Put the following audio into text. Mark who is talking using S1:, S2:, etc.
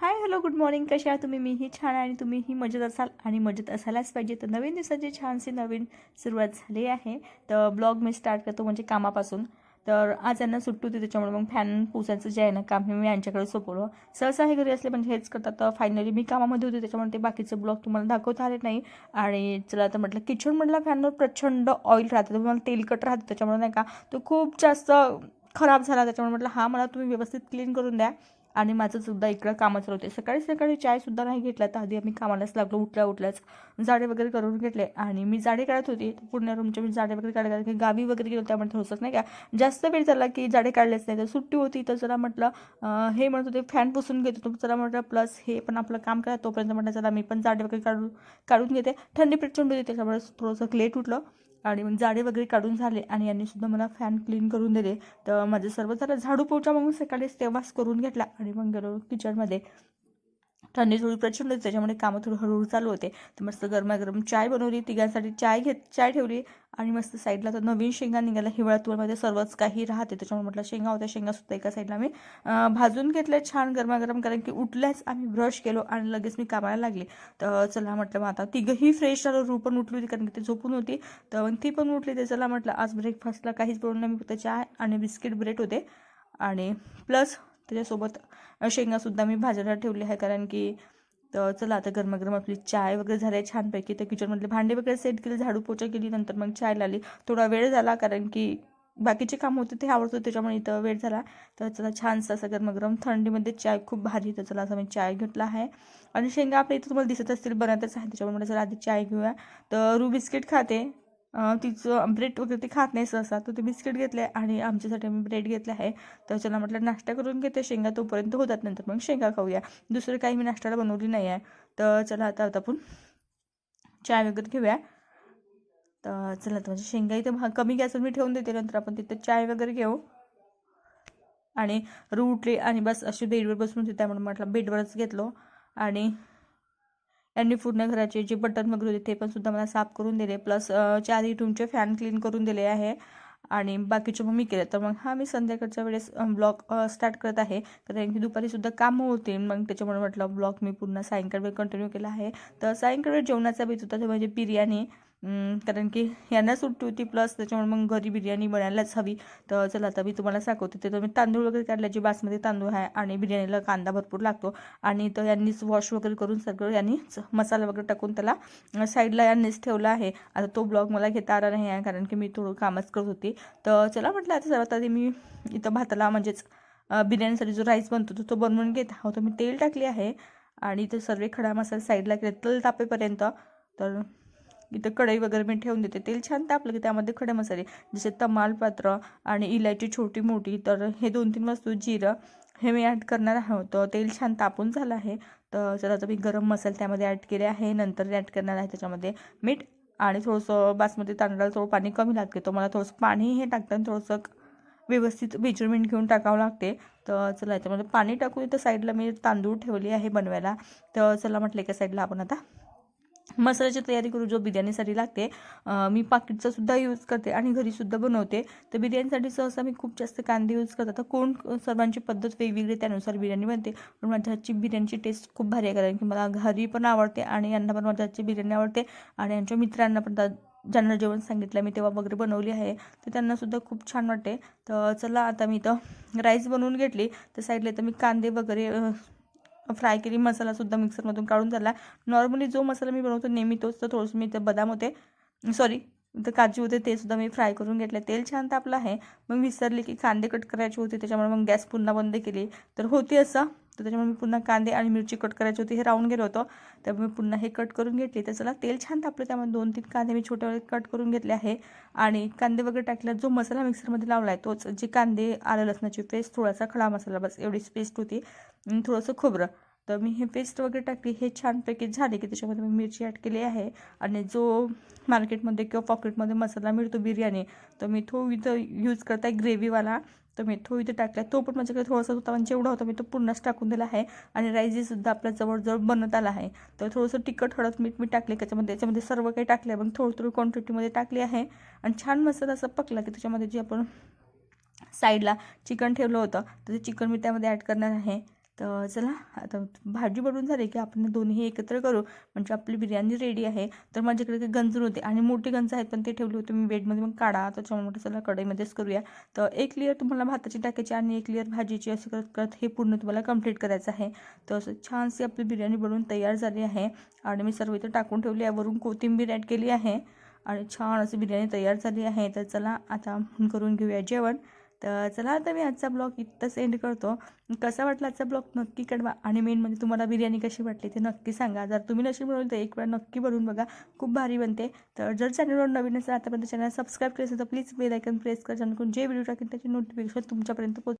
S1: Hi hello good morning कसे आहात तुम्ही? मीही छान आहे आणि तुम्हीही मजेत असाल आणि मजेत असायलाच पाहिजे. तर नवीन दिवसाची छानशी नवीन सुरुवात झाली आहे. तर ब्लॉग मी स्टार्ट करतो म्हणजे कामापासून. तर आज यांना सुट्टी होती त्याच्यामुळे मग फॅन पुसायचं जे आहे ना काम हे मी यांच्याकडे सोपवलं. सहसा हे घरी असले म्हणजे हेच करतात. तर फायनली मी कामामध्ये होते त्याच्यामुळे ते बाकीचे ब्लॉग तुम्हाला दाखवता आले नाही. आणि चला तर म्हटलं किचन म्हटलं फॅनवर प्रचंड ऑइल राहतं. तुम्हाला तेलकट राहतं त्याच्यामुळे नाही का तो खूप जास्त खराब झाला. त्याच्यामुळे म्हटलं हा मला तुम्ही व्यवस्थित क्लीन करून द्या. आणि माझंसुद्धा इकडं कामं चालू होते. सकाळी सकाळी चायसुद्धा नाही घेतला तर आधी आम्ही कामालाच लागलो उठल्या उठल्याच जाडे वगैरे करून घेतले. आणि मी जाडे काढत होती पूर्ण रूमचे मी जाडे वगैरे काढत की गावी वगैरे गेलो त्यामुळे थोडंसं नाही का जास्त वेळ झाला की जाडे काढलेच नाही. तर सुट्टी होती तर जरा म्हटलं हे म्हणत होते फॅन पुसून घेतो तर जरा म्हटलं प्लस हे पण आपलं काम करा. तोपर्यंत म्हटलं चला मी पण जाडे वगैरे काढून काढून घेते. थंडी प्रचंड होती त्याच्यामुळे थोडंसं लेट उठलं. आणि मग जाडे वगैरे काढून झाले आणि यांनी सुद्धा मला फॅन क्लीन करून दिले. तर माझं सर्व झालं झाडू पोचा मग सकाळीच तेव्हाच करून घेतला आणि मग गेलो किचनमध्ये थंडी थोडी प्रचंड होती त्याच्यामुळे कामं थोडी हळूहळू चालू होते. तर मस्त गरमागरम चाय बनवली तिघांसाठी चाय घेत चाय ठेवली आणि मस्त साईडला तर नवीन शेंगा निघाला हिवाळ्यात तुळमध्ये सर्वच काही राहते त्याच्यामुळे म्हटलं शेंगा होत्या शेंगासुद्धा एका साईडला मी भाजून घेतल्या छान गरमागरम कारण की उठल्याच आम्ही ब्रश केलो आणि लगेच मी कामाला लागली. तर चला म्हटलं मग आता तिघंही फ्रेश झालं रू पण उठली होती कारण की ती झोपून होती. तर मग ती पण उठली ते चला म्हटलं आज ब्रेकफास्टला काहीच बनवलं नाही मी फक्त चाय आणि बिस्किट ब्रेड होते. आणि प्लस त्याच्यासोबत शेंगासुद्धा मी भाजायला ठेवली आहे. कारण की तर चला आता गरमागरम आपली चाय वगैरे झाली आहे छानपैकी. तर किचनमधले भांडे वगैरे सेट केले झाडू पोचा केली नंतर मग चाय लावली. थोडा वेळ झाला कारण की बाकीचे काम होते ते आवडतो त्याच्यामुळे इथं वेळ झाला. तर चला छानसा असं गरमागरम थंडीमध्ये चाय खूप भारी तर चला असं मी चाय घेतला आहे. आणि शेंगा आपल्या इथं तुम्हाला दिसत असतील बनतच आहे. त्याच्यामुळे मला चला आधी चाय घेऊया. तर रू बिस्किट खाते. तिचं ब्रेड वगैरे ते खात नाही सहसा. तर ते बिस्किट घेतले आणि आमच्यासाठी आम्ही ब्रेड घेतले आहे. तर चला म्हटलं नाश्ता करून घेते. शेंगा तोपर्यंत होतात. नंतर मग शेंगा खाऊया. दुसरं काही मी नाश्त्याला बनवली नाही आहे. तर चला आता आता आपण चाय वगैरे घेऊया. तर चला तर म्हणजे शेंगा इथे कमी गॅसवर मी ठेवून देते. नंतर आपण तिथं चाय वगैरे घेऊ. आणि रूटले आणि बस अशी बेडवर बसून होती. त्यामुळे म्हटलं बेडवरच घेतलो. आणि यांनी पूर्ण घराचे जे बटन वगैरे होते ते पण सुद्धा मला साफ करून दिले. प्लस चारही रूमचे फॅन क्लीन करून दिले आहे. आणि बाकीचे मग मी केले. तर मग हा मी संध्याकाळच्या वेळेस ब्लॉग स्टार्ट करत आहे. कारण की दुपारीसुद्धा कामं होते मग त्याच्यामुळे म्हटलं ब्लॉग मी पूर्ण सायंकाळवेळ कंटिन्यू केला आहे. तर सायंकाळवेळ जेवणाचा बेत होता म्हणजे बिर्याणी. कारण की यांना सुट्टी होती प्लस त्याच्यामुळे मग घरी बिर्याणी बनायलाच हवी. तर चला आता मी तुम्हाला सांगवते ते तुम्ही मी तांदूळ वगैरे काढला जे बासमती तांदूळ आहे आणि बिर्याणीला कांदा भरपूर लागतो. आणि तर यांनीच वॉश वगैरे करून सगळं यांनीच मसाला वगैरे टाकून त्याला साईडला यांनीच ठेवला आहे. आता तो ब्लॉग मला घेता आला नाही आहे कारण की मी थोडं कामच करत होती. तर चला म्हटलं आता सर्वात आधी मी इथं भाताला म्हणजेच बिर्याणीसाठी जो राईस बनतो तो तो बनवून घेत. आहोत मी तेल टाकले आहे. आणि इथं सर्व खडा मसाला साईडला केले तल तापेपर्यंत. तर इथं कढई वगैरे मी ठेवून देते. तेल छान तापलं की त्यामध्ये खडे मसाले जसे तमालपत्र आणि इलायची छोटी मोठी तर हे दोन तीन वस्तू जिरं हे मी ॲड करणार आहोत. तेल छान तापून झालं आहे. तर चला आता मी गरम मसाले त्यामध्ये ॲड केले आहे. नंतर ॲड करणार आहे त्याच्यामध्ये मीठ आणि थोडंसं बासमती तांदळाला थोडं पाणी कमी लागते. तर मला थोडंसं पाणी हे टाकताना थोडंसं व्यवस्थित मेजरमेंट घेऊन टाकावं लागते. तर चला याच्यामध्ये पाणी टाकून इथं साईडला मी तांदूळ ठेवले आहे बनवायला. तर चला म्हटलं एका साईडला आपण आता मसाल्याची तयारी करू जो बिर्याणीसाठी लागते मी पाकिटचा सुद्धा यूज करते आणि घरीसुद्धा बनवते. तर बिर्याणीसाठी सहसा मी खूप जास्त कांदे यूज करते. तर कोण सर्वांची पद्धत वेगवेगळी त्यानुसार बिर्याणी बनते. पण माझ्या हातची बिर्याणीची टेस्ट खूप भारी आहे. कारण की मला घरी पण आवडते आणि यांना पण माझ्या हातची बिर्याणी आवडते. आणि यांच्या मित्रांना पण ज्यांना जेवण सांगितलं मी तेव्हा वगैरे बनवली आहे. तर त्यांनासुद्धा खूप छान वाटते. तर चला आता मी इथं राईस बनवून घेतली. तर साईडला इथं मी कांदे वगैरे फ्राय केली मसालासुद्धा मिक्सरमधून काढून झाला नॉर्मली जो मसाला मी बनवतो नेहमी तोच तर थोडंसं मी ते बदाम होते सॉरी तर काजू होते ते सुद्धा मी फ्राय करून घेतले. तेल छान तापलं आहे मग विसरली की कांदे कट करायचे होते त्याच्यामुळे मग गॅस पुन्हा बंद केली. तर होती असं. तर त्याच्यामुळे मी पुन्हा कांदे आणि मिरची कट करायची होती हे राहून गेलं होतं. त्यामुळे मी पुन्हा हे कट करून घेतली. तर चला तेल छान तापलं त्यामुळे दोन तीन कांदे मी छोट्या कट करून घेतले आहे. आणि कांदे वगैरे टाकला जो मसाला मिक्सरमध्ये लावला आहे तोच जे कांदे आलं लसणाची पेस्ट थोडासा खडा मसाला बस एवढीच पेस्ट होती. आणि थोडंसं खोबरं. तर मी हे पेस्ट वगैरे टाकली. हे छानपैकी झाले की त्याच्यामध्ये मी मिरची ॲड केली आहे. आणि जो मार्केटमध्ये किंवा पॉकेटमध्ये मसाला मिळतो बिर्याणी तर मी तो इथं यूज करत आहे ग्रेव्हीवाला तर मी तो इथे टाकला तो पण माझ्याकडे थोडासा होता पण जेवढा होता मी तो पूर्णच टाकून दिला आहे. आणि राईजीसुद्धा आपल्या जवळजवळ बनत आला आहे. तर थोडंसं तिखट हळद मीठ मी टाकले त्याच्यामध्ये. त्याच्यामध्ये सर्व काही टाकले पण थोडं थोडं क्वांटिटीमध्ये टाकली आहे. आणि छान मसाला असा पकला की त्याच्यामध्ये जे आपण साईडला चिकन ठेवलं होतं तर ते चिकन मी त्यामध्ये ॲड करणार आहे. तर चला आता भाजी बनवून झाली की आपण दोन्ही एकत्र करू. म्हणजे आपली बिर्याणी रेडी आहे. तर माझ्याकडे काही गंजून होते आणि मोठे गंज आहेत पण ते ठेवले होते मी बेडमध्ये मग काढा. त्याच्यामुळे म्हटलं चला कढईमध्येच करूया. तर एक लेअर तुम्हाला भाताची टाकायची आणि एक लेअर भाजीची असं करत करत हे पूर्ण तुम्हाला कंप्लीट करायचं आहे. तर असं छानशी आपली बिर्याणी बनवून तयार झाली आहे. आणि मी सर्व इथं टाकून ठेवली आहे. वरून कोथिंबीर ॲड केली आहे. आणि छान अशी बिर्याणी तयार झाली आहे. तर चला आता करून घेऊया जेवण. तर चला आता मी आजचा ब्लॉग इथंच एंड करतो. कसा वाटला आजचा ब्लॉग? नक्की कळवा. आणि मेन म्हणजे तुम्हाला बिर्याणी कशी वाटली ते नक्की सांगा. जर तुम्ही नशी बनवली तर एक वेळा नक्की बनवून बघा. खूप भारी बनते. तर जर चॅनलवर नवीन असेल आतापर्यंत चॅनल सबस्क्राईब केलं असेल तर प्लीज बेल आयकन प्रेस करा. जेणेकरून जे व्हिडिओ टाकेल त्याची नोटिफिकेशन तुमच्यापर्यंत पोहोच